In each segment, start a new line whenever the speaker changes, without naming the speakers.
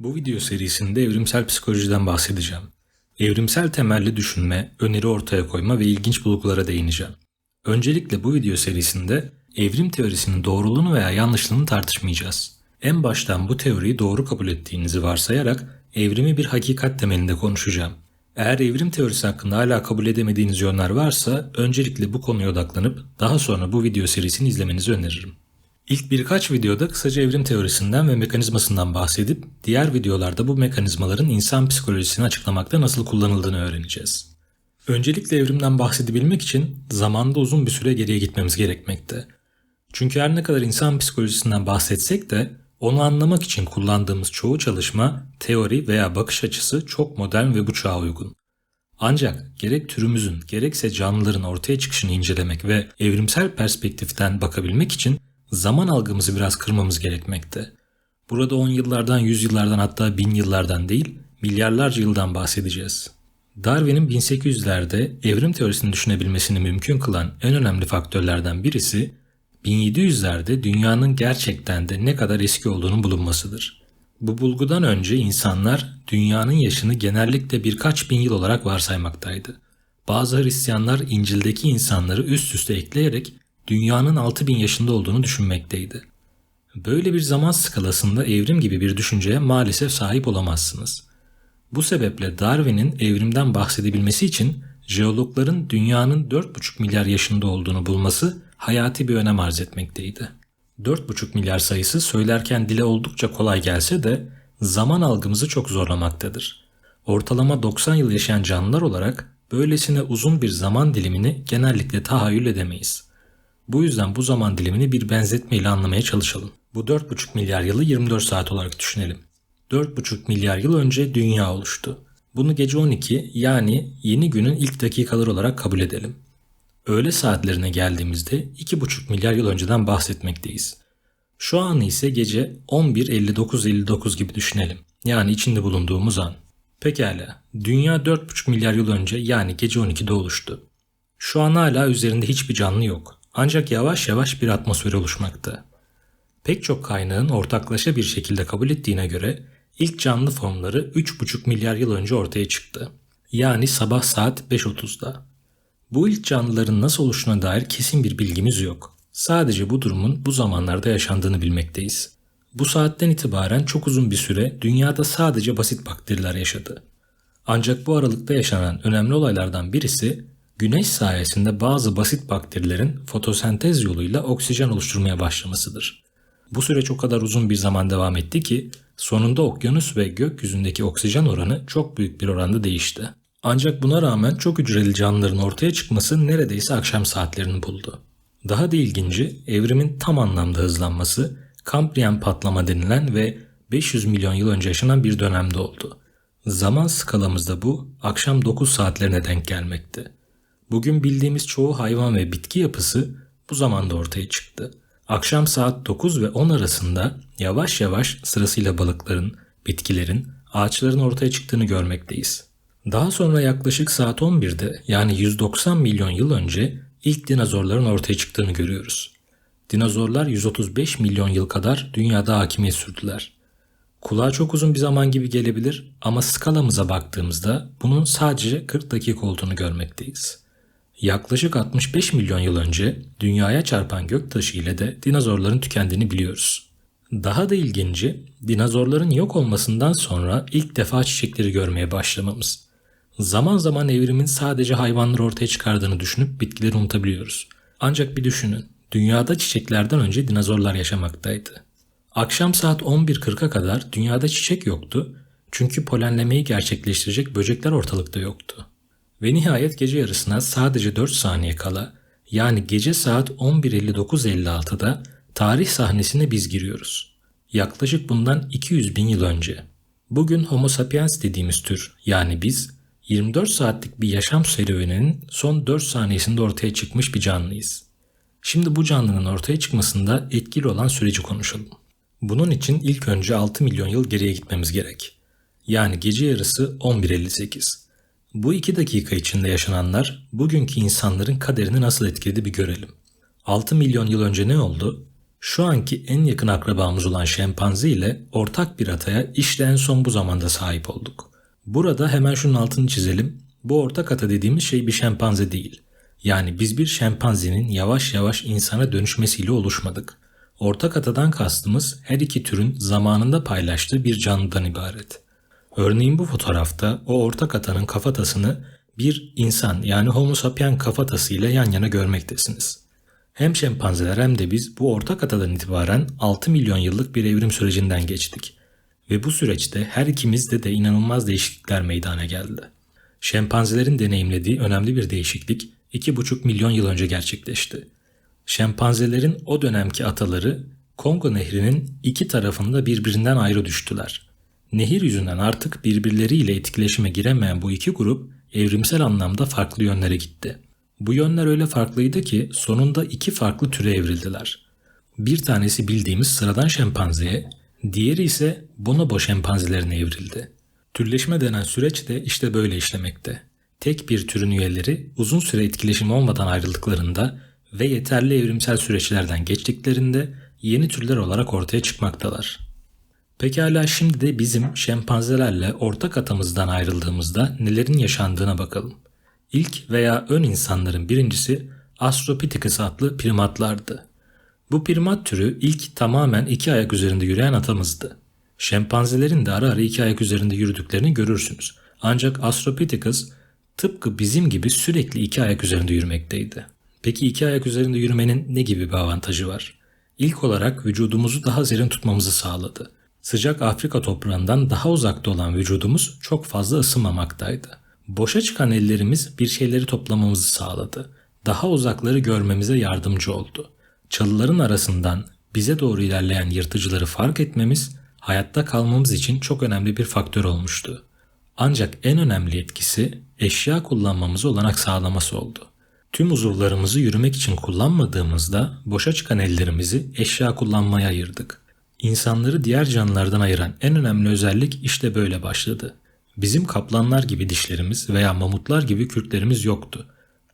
Bu video serisinde evrimsel psikolojiden bahsedeceğim. Evrimsel temelli düşünme, öneri ortaya koyma ve ilginç bulgulara değineceğim. Öncelikle bu video serisinde evrim teorisinin doğruluğunu veya yanlışlığını tartışmayacağız. En baştan bu teoriyi doğru kabul ettiğinizi varsayarak evrimi bir hakikat temelinde konuşacağım. Eğer evrim teorisi hakkında hala kabul edemediğiniz yönler varsa öncelikle bu konuya odaklanıp daha sonra bu video serisini izlemenizi öneririm. İlk birkaç videoda kısaca evrim teorisinden ve mekanizmasından bahsedip diğer videolarda bu mekanizmaların insan psikolojisini açıklamakta nasıl kullanıldığını öğreneceğiz. Öncelikle evrimden bahsedebilmek için zamanda uzun bir süre geriye gitmemiz gerekmekte. Çünkü her ne kadar insan psikolojisinden bahsetsek de onu anlamak için kullandığımız çoğu çalışma, teori veya bakış açısı çok modern ve bu çağa uygun. Ancak gerek türümüzün gerekse canlıların ortaya çıkışını incelemek ve evrimsel perspektiften bakabilmek için zaman algımızı biraz kırmamız gerekmekte. Burada 10 yıllardan, 100 yıllardan hatta 1000 yıllardan değil, milyarlarca yıldan bahsedeceğiz. Darwin'in 1800'lerde evrim teorisini düşünebilmesini mümkün kılan en önemli faktörlerden birisi 1700'lerde dünyanın gerçekten de ne kadar eski olduğunun bulunmasıdır. Bu bulgudan önce insanlar dünyanın yaşını genellikle birkaç bin yıl olarak varsaymaktaydı. Bazı Hristiyanlar İncil'deki insanları üst üste ekleyerek dünyanın 6000 yaşında olduğunu düşünmekteydi. Böyle bir zaman skalasında evrim gibi bir düşünceye maalesef sahip olamazsınız. Bu sebeple Darwin'in evrimden bahsedebilmesi için jeologların dünyanın 4,5 milyar yaşında olduğunu bulması hayati bir önem arz etmekteydi. 4,5 milyar sayısı söylerken dile oldukça kolay gelse de zaman algımızı çok zorlamaktadır. Ortalama 90 yıl yaşayan canlılar olarak böylesine uzun bir zaman dilimini genellikle tahayyül edemeyiz. Bu yüzden bu zaman dilimini bir benzetme ile anlamaya çalışalım. Bu 4,5 milyar yılı 24 saat olarak düşünelim. 4,5 milyar yıl önce dünya oluştu. Bunu gece 12 yani yeni günün ilk dakikaları olarak kabul edelim. Öğle saatlerine geldiğimizde 2,5 milyar yıl önceden bahsetmekteyiz. Şu an ise gece 11.59.59 gibi düşünelim. Yani içinde bulunduğumuz an. Pekala, dünya 4,5 milyar yıl önce yani gece 12'de oluştu. Şu an hala üzerinde hiçbir canlı yok. Ancak yavaş yavaş bir atmosfer oluşmakta. Pek çok kaynağın ortaklaşa bir şekilde kabul ettiğine göre ilk canlı formları 3,5 milyar yıl önce ortaya çıktı. Yani sabah saat 5.30'da. Bu ilk canlıların nasıl oluşuna dair kesin bir bilgimiz yok. Sadece bu durumun bu zamanlarda yaşandığını bilmekteyiz. Bu saatten itibaren çok uzun bir süre dünyada sadece basit bakteriler yaşadı. Ancak bu aralıkta yaşanan önemli olaylardan birisi güneş sayesinde bazı basit bakterilerin fotosentez yoluyla oksijen oluşturmaya başlamasıdır. Bu süreç o kadar uzun bir zaman devam etti ki sonunda okyanus ve gökyüzündeki oksijen oranı çok büyük bir oranda değişti. Ancak buna rağmen çok hücreli canlıların ortaya çıkması neredeyse akşam saatlerini buldu. Daha da ilginci evrimin tam anlamda hızlanması Kambriyen patlama denilen ve 500 milyon yıl önce yaşanan bir dönemde oldu. Zaman skalamızda bu akşam 9 saatlerine denk gelmekte. Bugün bildiğimiz çoğu hayvan ve bitki yapısı bu zamanda ortaya çıktı. Akşam saat 9 ve 10 arasında yavaş yavaş sırasıyla balıkların, bitkilerin, ağaçların ortaya çıktığını görmekteyiz. Daha sonra yaklaşık saat 11'de yani 190 milyon yıl önce ilk dinozorların ortaya çıktığını görüyoruz. Dinozorlar 135 milyon yıl kadar dünyada hakimiyet sürdüler. Kulağa çok uzun bir zaman gibi gelebilir ama skalamıza baktığımızda bunun sadece 40 dakika olduğunu görmekteyiz. Yaklaşık 65 milyon yıl önce dünyaya çarpan göktaşı ile de dinozorların tükendiğini biliyoruz. Daha da ilginci dinozorların yok olmasından sonra ilk defa çiçekleri görmeye başlamamız. Zaman zaman evrimin sadece hayvanları ortaya çıkardığını düşünüp bitkileri unutabiliyoruz. Ancak bir düşünün, dünyada çiçeklerden önce dinozorlar yaşamaktaydı. Akşam saat 11.40'a kadar dünyada çiçek yoktu çünkü polenlemeyi gerçekleştirecek böcekler ortalıkta yoktu. Ve nihayet gece yarısına sadece 4 saniye kala yani gece saat 11.59.56'da tarih sahnesine biz giriyoruz. Yaklaşık bundan 200 bin yıl önce. Bugün Homo sapiens dediğimiz tür yani biz 24 saatlik bir yaşam serüveninin son 4 saniyesinde ortaya çıkmış bir canlıyız. Şimdi bu canlının ortaya çıkmasında etkili olan süreci konuşalım. Bunun için ilk önce 6 milyon yıl geriye gitmemiz gerek. Yani gece yarısı 11.58. Bu iki dakika içinde yaşananlar bugünkü insanların kaderini nasıl etkiledi bir görelim. 6 milyon yıl önce ne oldu? Şu anki en yakın akrabamız olan şempanze ile ortak bir ataya işte en son bu zamanda sahip olduk. Burada hemen şunun altını çizelim. Bu ortak ata dediğimiz şey bir şempanze değil. Yani biz bir şempanzenin yavaş yavaş insana dönüşmesiyle oluşmadık. Ortak atadan kastımız her iki türün zamanında paylaştığı bir canlıdan ibaret. Örneğin bu fotoğrafta o ortak atanın kafatasını bir insan yani homo sapien kafatası ile yan yana görmektesiniz. Hem şempanzeler hem de biz bu ortak atadan itibaren 6 milyon yıllık bir evrim sürecinden geçtik. Ve bu süreçte her ikimizde de inanılmaz değişiklikler meydana geldi. Şempanzelerin deneyimlediği önemli bir değişiklik 2,5 milyon yıl önce gerçekleşti. Şempanzelerin o dönemki ataları Kongo Nehri'nin iki tarafında birbirinden ayrı düştüler. Nehir yüzünden artık birbirleriyle etkileşime giremeyen bu iki grup evrimsel anlamda farklı yönlere gitti. Bu yönler öyle farklıydı ki sonunda iki farklı türe evrildiler. Bir tanesi bildiğimiz sıradan şempanzeye, diğeri ise bonobo şempanzelerine evrildi. Türleşme denen süreç de işte böyle işlemekte. Tek bir türün üyeleri uzun süre etkileşim olmadan ayrıldıklarında ve yeterli evrimsel süreçlerden geçtiklerinde yeni türler olarak ortaya çıkmaktalar. Pekala şimdi de bizim şempanzelerle ortak atamızdan ayrıldığımızda nelerin yaşandığına bakalım. İlk veya ön insanların birincisi Astropithecus adlı primatlardı. Bu primat türü ilk tamamen iki ayak üzerinde yürüyen atamızdı. Şempanzelerin de ara ara iki ayak üzerinde yürüdüklerini görürsünüz. Ancak Astropithecus tıpkı bizim gibi sürekli iki ayak üzerinde yürümekteydi. Peki iki ayak üzerinde yürümenin ne gibi bir avantajı var? İlk olarak vücudumuzu daha serin tutmamızı sağladı. Sıcak Afrika toprağından daha uzakta olan vücudumuz çok fazla ısınmamaktaydı. Boşa çıkan ellerimiz bir şeyleri toplamamızı sağladı. Daha uzakları görmemize yardımcı oldu. Çalıların arasından bize doğru ilerleyen yırtıcıları fark etmemiz hayatta kalmamız için çok önemli bir faktör olmuştu. Ancak en önemli etkisi eşya kullanmamızı olanak sağlaması oldu. Tüm uzuvlarımızı yürümek için kullanmadığımızda boşa çıkan ellerimizi eşya kullanmaya ayırdık. İnsanları diğer canlılardan ayıran en önemli özellik işte böyle başladı. Bizim kaplanlar gibi dişlerimiz veya mamutlar gibi kürklerimiz yoktu.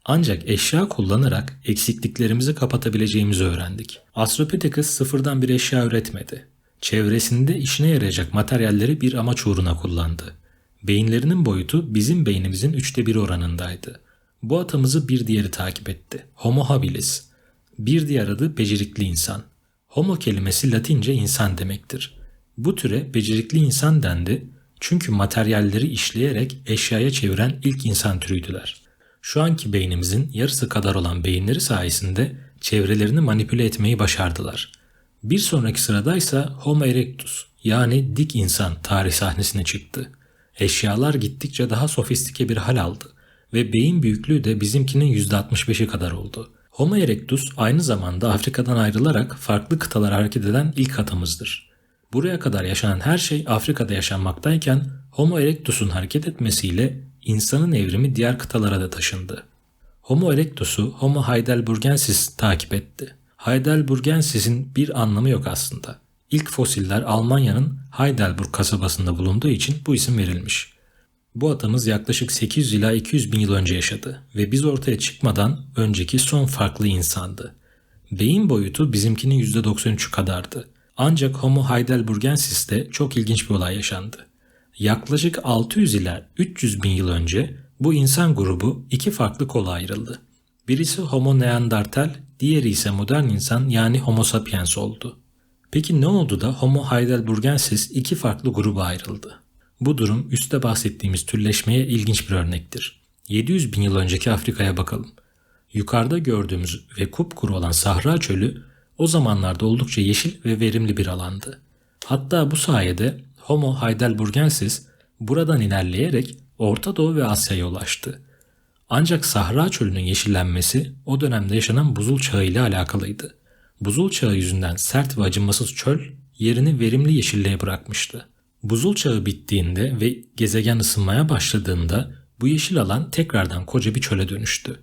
Ancak eşya kullanarak eksikliklerimizi kapatabileceğimizi öğrendik. Astropithecus sıfırdan bir eşya üretmedi. Çevresinde işine yarayacak materyalleri bir amaç uğruna kullandı. Beyinlerinin boyutu bizim beynimizin üçte bir oranındaydı. Bu atamızı bir diğeri takip etti. Homo habilis. Bir diğer adı becerikli insan. Homo kelimesi Latince insan demektir. Bu türe becerikli insan dendi çünkü materyalleri işleyerek eşyaya çeviren ilk insan türüydüler. Şu anki beynimizin yarısı kadar olan beyinleri sayesinde çevrelerini manipüle etmeyi başardılar. Bir sonraki sıradaysa Homo erectus yani dik insan tarih sahnesine çıktı. Eşyalar gittikçe daha sofistike bir hal aldı ve beyin büyüklüğü de bizimkinin %65'i kadar oldu. Homo erectus aynı zamanda Afrika'dan ayrılarak farklı kıtalara hareket eden ilk atamızdır. Buraya kadar yaşanan her şey Afrika'da yaşanmaktayken Homo erectus'un hareket etmesiyle insanın evrimi diğer kıtalara da taşındı. Homo erectus'u Homo heidelbergensis takip etti. Heidelbergensis'in bir anlamı yok aslında. İlk fosiller Almanya'nın Heidelberg kasabasında bulunduğu için bu isim verilmiş. Bu atamız yaklaşık 800 ila 200 bin yıl önce yaşadı ve biz ortaya çıkmadan önceki son farklı insandı. Beyin boyutu bizimkinin %93'ü kadardı. Ancak Homo heidelbergensis'te çok ilginç bir olay yaşandı. Yaklaşık 600 ila 300 bin yıl önce bu insan grubu iki farklı kola ayrıldı. Birisi Homo neandertal, diğeri ise modern insan yani Homo sapiens oldu. Peki ne oldu da Homo heidelbergensis iki farklı gruba ayrıldı? Bu durum üstte bahsettiğimiz türleşmeye ilginç bir örnektir. 700 bin yıl önceki Afrika'ya bakalım. Yukarıda gördüğümüz ve kupkuru olan Sahra Çölü o zamanlarda oldukça yeşil ve verimli bir alandı. Hatta bu sayede Homo heidelbergensis buradan ilerleyerek Orta Doğu ve Asya'ya ulaştı. Ancak Sahra Çölü'nün yeşillenmesi o dönemde yaşanan buzul çağı ile alakalıydı. Buzul çağı yüzünden sert ve acımasız çöl yerini verimli yeşilliğe bırakmıştı. Buzul çağı bittiğinde ve gezegen ısınmaya başladığında bu yeşil alan tekrardan koca bir çöle dönüştü.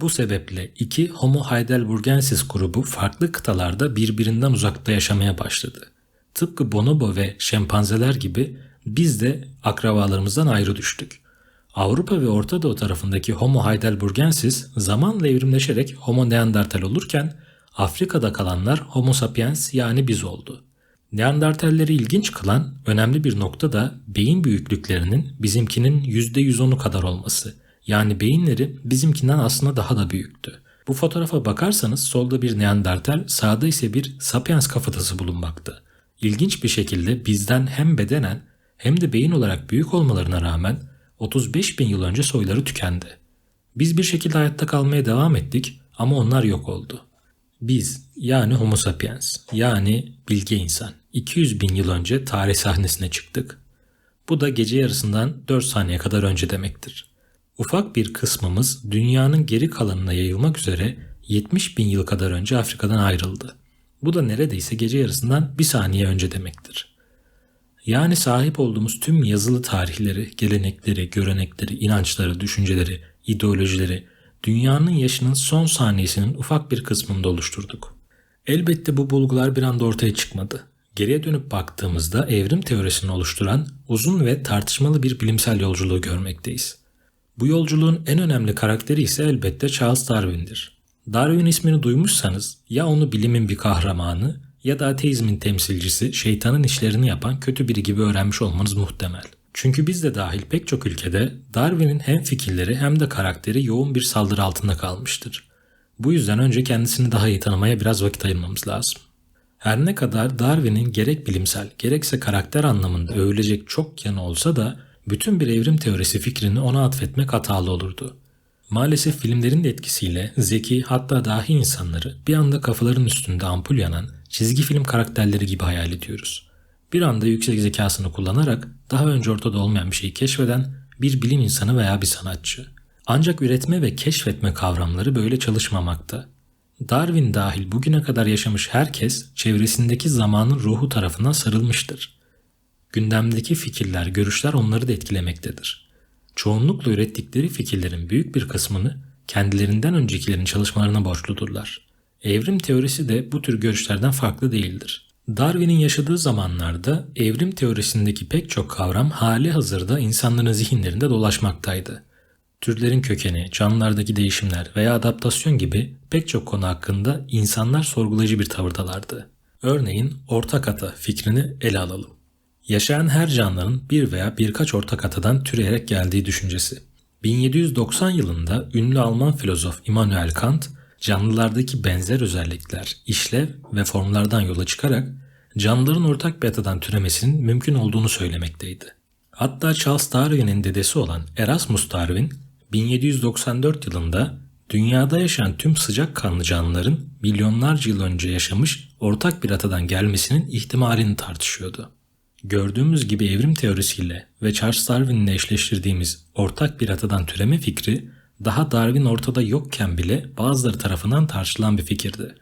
Bu sebeple iki Homo heidelbergensis grubu farklı kıtalarda birbirinden uzakta yaşamaya başladı. Tıpkı bonobo ve şempanzeler gibi biz de akrabalarımızdan ayrı düştük. Avrupa ve Orta Doğu tarafındaki Homo heidelbergensis zamanla evrimleşerek Homo neandertal olurken Afrika'da kalanlar Homo sapiens yani biz oldu. Neandertalleri ilginç kılan önemli bir nokta da beyin büyüklüklerinin bizimkinin %110'u kadar olması. Yani beyinleri bizimkinden aslında daha da büyüktü. Bu fotoğrafa bakarsanız solda bir Neandertal, sağda ise bir Sapiens kafatası bulunmakta. İlginç bir şekilde bizden hem bedenen hem de beyin olarak büyük olmalarına rağmen 35 bin yıl önce soyları tükendi. Biz bir şekilde hayatta kalmaya devam ettik ama onlar yok oldu. Biz yani Homo sapiens yani bilge insan 200 bin yıl önce tarih sahnesine çıktık. Bu da gece yarısından 4 saniye kadar önce demektir. Ufak bir kısmımız dünyanın geri kalanına yayılmak üzere 70 bin yıl kadar önce Afrika'dan ayrıldı. Bu da neredeyse gece yarısından bir saniye önce demektir. Yani sahip olduğumuz tüm yazılı tarihleri, gelenekleri, görenekleri, inançları, düşünceleri, ideolojileri dünyanın yaşının son saniyesinin ufak bir kısmında oluşturduk. Elbette bu bulgular bir anda ortaya çıkmadı. Geriye dönüp baktığımızda evrim teorisini oluşturan uzun ve tartışmalı bir bilimsel yolculuğu görmekteyiz. Bu yolculuğun en önemli karakteri ise elbette Charles Darwin'dir. Darwin ismini duymuşsanız ya onu bilimin bir kahramanı ya da ateizmin temsilcisi, şeytanın işlerini yapan kötü biri gibi öğrenmiş olmanız muhtemel. Çünkü biz de dahil pek çok ülkede Darwin'in hem fikirleri hem de karakteri yoğun bir saldırı altında kalmıştır. Bu yüzden önce kendisini daha iyi tanımaya biraz vakit ayırmamız lazım. Her ne kadar Darwin'in gerek bilimsel gerekse karakter anlamında övülecek çok yanı olsa da bütün bir evrim teorisi fikrini ona atfetmek hatalı olurdu. Maalesef filmlerin de etkisiyle zeki hatta dahi insanları bir anda kafaların üstünde ampul yanan çizgi film karakterleri gibi hayal ediyoruz. Bir anda yüksek zekasını kullanarak daha önce ortada olmayan bir şeyi keşfeden bir bilim insanı veya bir sanatçı. Ancak üretme ve keşfetme kavramları böyle çalışmamakta. Darwin dahil bugüne kadar yaşamış herkes çevresindeki zamanın ruhu tarafından sarılmıştır. Gündemdeki fikirler, görüşler onları da etkilemektedir. Çoğunlukla ürettikleri fikirlerin büyük bir kısmını kendilerinden öncekilerin çalışmalarına borçludurlar. Evrim teorisi de bu tür görüşlerden farklı değildir. Darwin'in yaşadığı zamanlarda evrim teorisindeki pek çok kavram hali hazırda insanların zihinlerinde dolaşmaktaydı. Türlerin kökeni, canlılardaki değişimler veya adaptasyon gibi pek çok konu hakkında insanlar sorgulayıcı bir tavırdalardı. Örneğin ortak ata fikrini ele alalım. Yaşayan her canlının bir veya birkaç ortak atadan türeyerek geldiği düşüncesi. 1790 yılında ünlü Alman filozof Immanuel Kant, canlılardaki benzer özellikler, işlev ve formlardan yola çıkarak canlıların ortak bir atadan türemesinin mümkün olduğunu söylemekteydi. Hatta Charles Darwin'in dedesi olan Erasmus Darwin, 1794 yılında dünyada yaşayan tüm sıcak kanlı canlıların milyonlarca yıl önce yaşamış ortak bir atadan gelmesinin ihtimalini tartışıyordu. Gördüğümüz gibi evrim teorisiyle ve Charles Darwin'le eşleştirdiğimiz ortak bir atadan türeme fikri daha Darwin ortada yokken bile bazıları tarafından tartışılan bir fikirdi.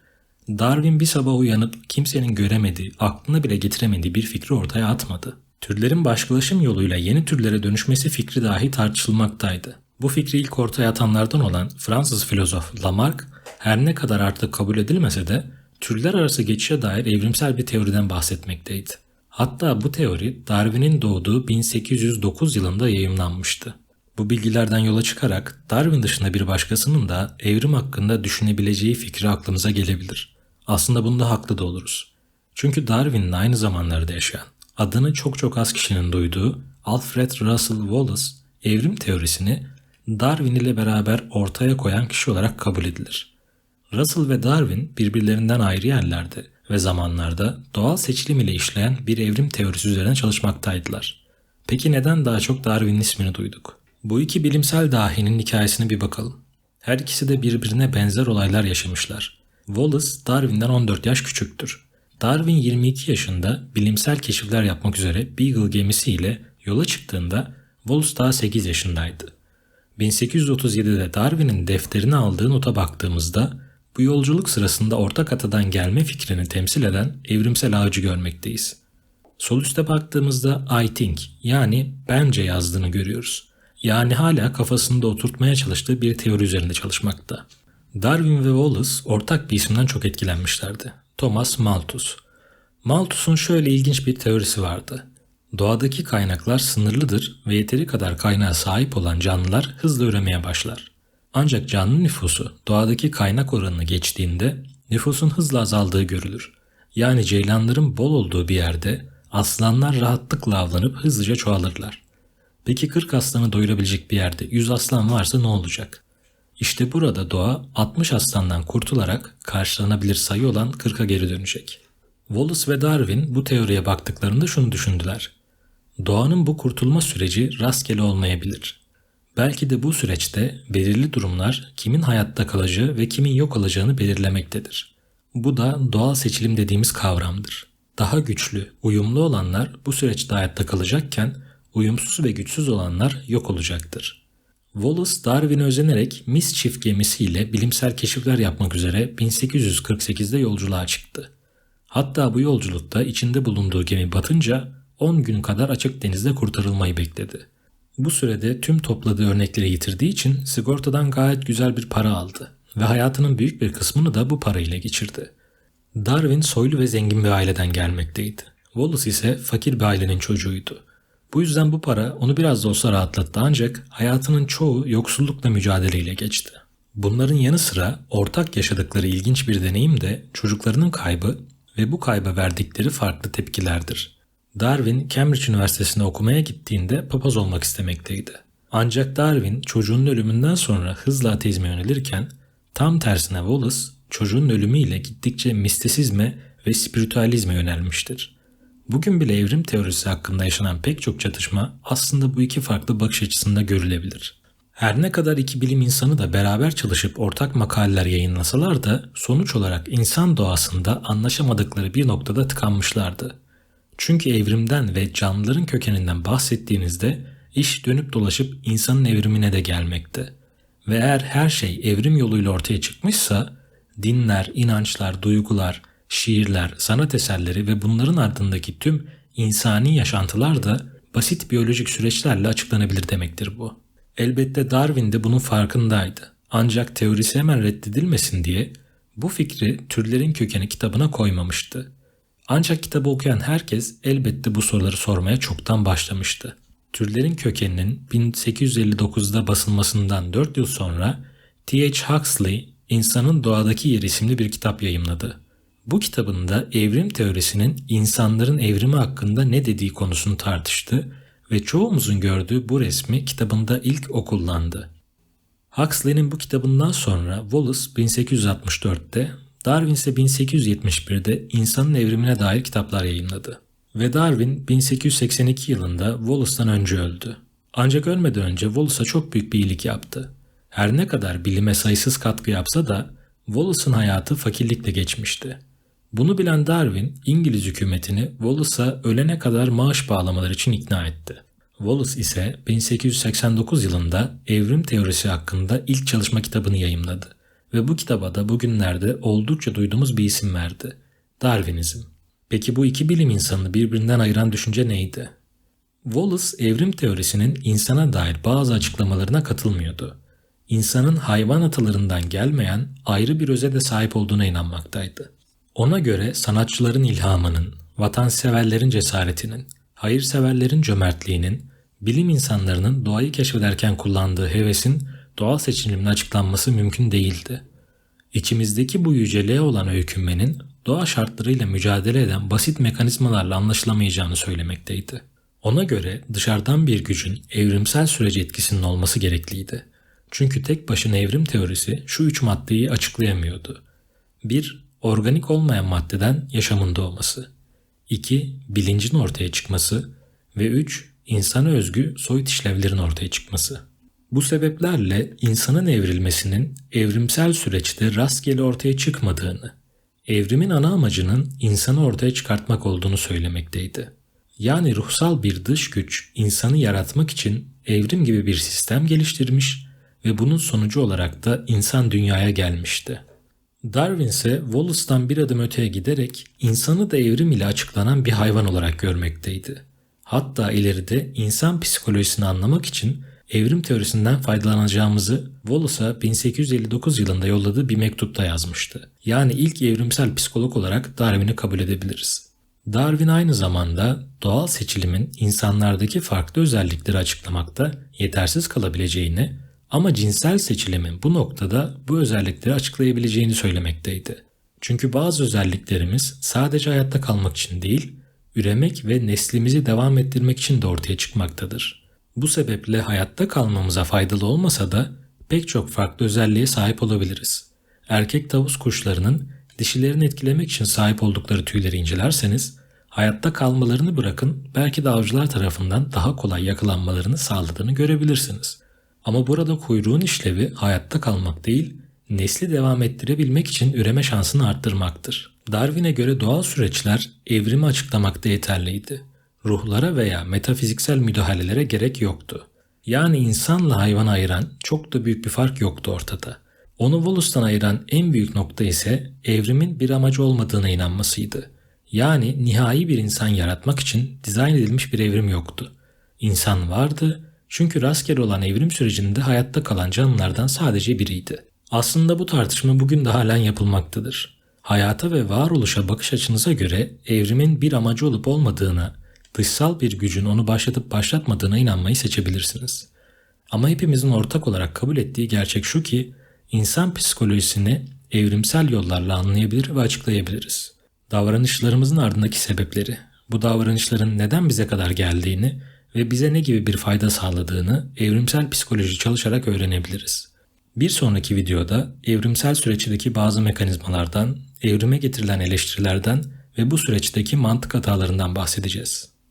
Darwin bir sabah uyanıp kimsenin göremediği, aklına bile getiremediği bir fikri ortaya atmadı. Türlerin başkalaşım yoluyla yeni türlere dönüşmesi fikri dahi tartışılmaktaydı. Bu fikri ilk ortaya atanlardan olan Fransız filozof Lamarck her ne kadar artık kabul edilmese de türler arası geçişe dair evrimsel bir teoriden bahsetmekteydi. Hatta bu teori Darwin'in doğduğu 1809 yılında yayımlanmıştı. Bu bilgilerden yola çıkarak Darwin dışında bir başkasının da evrim hakkında düşünebileceği fikri aklımıza gelebilir. Aslında bunda haklı da oluruz. Çünkü Darwin'in aynı zamanlarda yaşayan, adını çok çok az kişinin duyduğu Alfred Russel Wallace evrim teorisini Darwin ile beraber ortaya koyan kişi olarak kabul edilir. Russell ve Darwin birbirlerinden ayrı yerlerde ve zamanlarda doğal seçilim ile işleyen bir evrim teorisi üzerine çalışmaktaydılar. Peki neden daha çok Darwin'in ismini duyduk? Bu iki bilimsel dahinin hikayesine bir bakalım. Her ikisi de birbirine benzer olaylar yaşamışlar. Wallace Darwin'den 14 yaş küçüktür. Darwin 22 yaşında bilimsel keşifler yapmak üzere Beagle gemisiyle yola çıktığında Wallace daha 8 yaşındaydı. 1837'de Darwin'in defterini aldığı nota baktığımızda bu yolculuk sırasında ortak atadan gelme fikrini temsil eden evrimsel ağacı görmekteyiz. Sol üste baktığımızda I think yani bence yazdığını görüyoruz. Yani hala kafasında oturtmaya çalıştığı bir teori üzerinde çalışmakta. Darwin ve Wallace ortak bir isimden çok etkilenmişlerdi. Thomas Malthus. Malthus'un şöyle ilginç bir teorisi vardı. Doğadaki kaynaklar sınırlıdır ve yeteri kadar kaynağa sahip olan canlılar hızla üremeye başlar. Ancak canlı nüfusu doğadaki kaynak oranını geçtiğinde nüfusun hızla azaldığı görülür. Yani ceylanların bol olduğu bir yerde aslanlar rahatlıkla avlanıp hızlıca çoğalırlar. Peki 40 aslanı doyurabilecek bir yerde 100 aslan varsa ne olacak? İşte burada doğa 60 aslandan kurtularak karşılanabilir sayı olan 40'a geri dönecek. Wallace ve Darwin bu teoriye baktıklarında şunu düşündüler. Doğanın bu kurtulma süreci rastgele olmayabilir. Belki de bu süreçte belirli durumlar kimin hayatta kalacağı ve kimin yok olacağını belirlemektedir. Bu da doğal seçilim dediğimiz kavramdır. Daha güçlü, uyumlu olanlar bu süreçte hayatta kalacakken uyumsuz ve güçsüz olanlar yok olacaktır. Wallace Darwin'e özenerek Mischief gemisiyle bilimsel keşifler yapmak üzere 1848'de yolculuğa çıktı. Hatta bu yolculukta içinde bulunduğu gemi batınca 10 gün kadar açık denizde kurtarılmayı bekledi. Bu sürede tüm topladığı örnekleri yitirdiği için sigortadan gayet güzel bir para aldı ve hayatının büyük bir kısmını da bu parayla geçirdi. Darwin soylu ve zengin bir aileden gelmekteydi. Wallace ise fakir bir ailenin çocuğuydu. Bu yüzden bu para onu biraz da olsa rahatlattı ancak hayatının çoğu yoksullukla mücadeleyle geçti. Bunların yanı sıra ortak yaşadıkları ilginç bir deneyim de çocuklarının kaybı ve bu kayba verdikleri farklı tepkilerdir. Darwin Cambridge Üniversitesi'ne okumaya gittiğinde papaz olmak istemekteydi. Ancak Darwin çocuğunun ölümünden sonra hızla ateizme yönelirken tam tersine Wallace çocuğun ölümüyle gittikçe mistisizme ve spiritüalizme yönelmiştir. Bugün bile evrim teorisi hakkında yaşanan pek çok çatışma aslında bu iki farklı bakış açısında görülebilir. Her ne kadar iki bilim insanı da beraber çalışıp ortak makaleler yayınlasalar da sonuç olarak insan doğasında anlaşamadıkları bir noktada tıkanmışlardı. Çünkü evrimden ve canlıların kökeninden bahsettiğinizde iş dönüp dolaşıp insanın evrimine de gelmekte. Ve eğer her şey evrim yoluyla ortaya çıkmışsa dinler, inançlar, duygular, şiirler, sanat eserleri ve bunların ardındaki tüm insani yaşantılar da basit biyolojik süreçlerle açıklanabilir demektir bu. Elbette Darwin de bunun farkındaydı. Ancak teorisi hemen reddedilmesin diye bu fikri Türlerin Kökeni kitabına koymamıştı. Ancak kitabı okuyan herkes elbette bu soruları sormaya çoktan başlamıştı. Türlerin Kökeni'nin 1859'da basılmasından 4 yıl sonra T.H. Huxley İnsanın Doğadaki Yer isimli bir kitap yayımladı. Bu kitabında evrim teorisinin insanların evrimi hakkında ne dediği konusunu tartıştı ve çoğumuzun gördüğü bu resmi kitabında ilk okullandı. Huxley'nin bu kitabından sonra Wallace 1864'te, Darwin ise 1871'de insanın evrimine dair kitaplar yayınladı. Ve Darwin 1882 yılında Wallace'tan önce öldü. Ancak ölmeden önce Wallace'a çok büyük bir iyilik yaptı. Her ne kadar bilime sayısız katkı yapsa da Wallace'ın hayatı fakirlikle geçmişti. Bunu bilen Darwin, İngiliz hükümetini Wallace'a ölene kadar maaş bağlamalar için ikna etti. Wallace ise 1889 yılında evrim teorisi hakkında ilk çalışma kitabını yayımladı ve bu kitaba da bugünlerde oldukça duyduğumuz bir isim verdi. Darwinizm. Peki bu iki bilim insanını birbirinden ayıran düşünce neydi? Wallace evrim teorisinin insana dair bazı açıklamalarına katılmıyordu. İnsanın hayvan atalarından gelmeyen ayrı bir öze de sahip olduğuna inanmaktaydı. Ona göre sanatçıların ilhamının, vatanseverlerin cesaretinin, hayırseverlerin cömertliğinin, bilim insanlarının doğayı keşfederken kullandığı hevesin doğal seçilimle açıklanması mümkün değildi. İçimizdeki bu yüceliğe olan öykünmenin doğa şartlarıyla mücadele eden basit mekanizmalarla anlaşılamayacağını söylemekteydi. Ona göre dışarıdan bir gücün evrimsel sürece etkisinin olması gerekliydi. Çünkü tek başına evrim teorisi şu üç maddeyi açıklayamıyordu. 1- organik olmayan maddeden yaşamın doğması. 2. Bilincin ortaya çıkması. Ve 3. insana özgü soyut işlevlerin ortaya çıkması. Bu sebeplerle insanın evrilmesinin evrimsel süreçte rastgele ortaya çıkmadığını, evrimin ana amacının insanı ortaya çıkartmak olduğunu söylemekteydi. Yani ruhsal bir dış güç insanı yaratmak için evrim gibi bir sistem geliştirmiş ve bunun sonucu olarak da insan dünyaya gelmişti. Darwin ise Wallace'tan bir adım öteye giderek insanı da evrim ile açıklanan bir hayvan olarak görmekteydi. Hatta ileride insan psikolojisini anlamak için evrim teorisinden faydalanacağımızı Wallace'a 1859 yılında yolladığı bir mektupta yazmıştı. Yani ilk evrimsel psikolog olarak Darwin'i kabul edebiliriz. Darwin aynı zamanda doğal seçilimin insanlardaki farklı özellikleri açıklamakta yetersiz kalabileceğini ama cinsel seçilimin bu noktada bu özellikleri açıklayabileceğini söylemekteydi. Çünkü bazı özelliklerimiz sadece hayatta kalmak için değil, üremek ve neslimizi devam ettirmek için de ortaya çıkmaktadır. Bu sebeple hayatta kalmamıza faydalı olmasa da pek çok farklı özelliğe sahip olabiliriz. Erkek tavus kuşlarının dişilerini etkilemek için sahip oldukları tüyleri incelerseniz, hayatta kalmalarını bırakın belki de avcılar tarafından daha kolay yakalanmalarını sağladığını görebilirsiniz. Ama burada kuyruğun işlevi hayatta kalmak değil, nesli devam ettirebilmek için üreme şansını arttırmaktır. Darwin'e göre doğal süreçler evrimi açıklamakta yeterliydi. Ruhlara veya metafiziksel müdahalelere gerek yoktu. Yani insanla hayvan ayıran çok da büyük bir fark yoktu ortada. Onu Wallace'tan ayıran en büyük nokta ise evrimin bir amacı olmadığına inanmasıydı. Yani nihai bir insan yaratmak için dizayn edilmiş bir evrim yoktu. İnsan vardı çünkü rastgele olan evrim sürecinde hayatta kalan canlılardan sadece biriydi. Aslında bu tartışma bugün de halen yapılmaktadır. Hayata ve varoluşa bakış açınıza göre evrimin bir amacı olup olmadığına, dışsal bir gücün onu başlatıp başlatmadığına inanmayı seçebilirsiniz. Ama hepimizin ortak olarak kabul ettiği gerçek şu ki, insan psikolojisini evrimsel yollarla anlayabilir ve açıklayabiliriz. Davranışlarımızın ardındaki sebepleri, bu davranışların neden bize kadar geldiğini ve bize ne gibi bir fayda sağladığını evrimsel psikoloji çalışarak öğrenebiliriz. Bir sonraki videoda evrimsel süreçteki bazı mekanizmalardan, evrime getirilen eleştirilerden ve bu süreçteki mantık hatalarından bahsedeceğiz.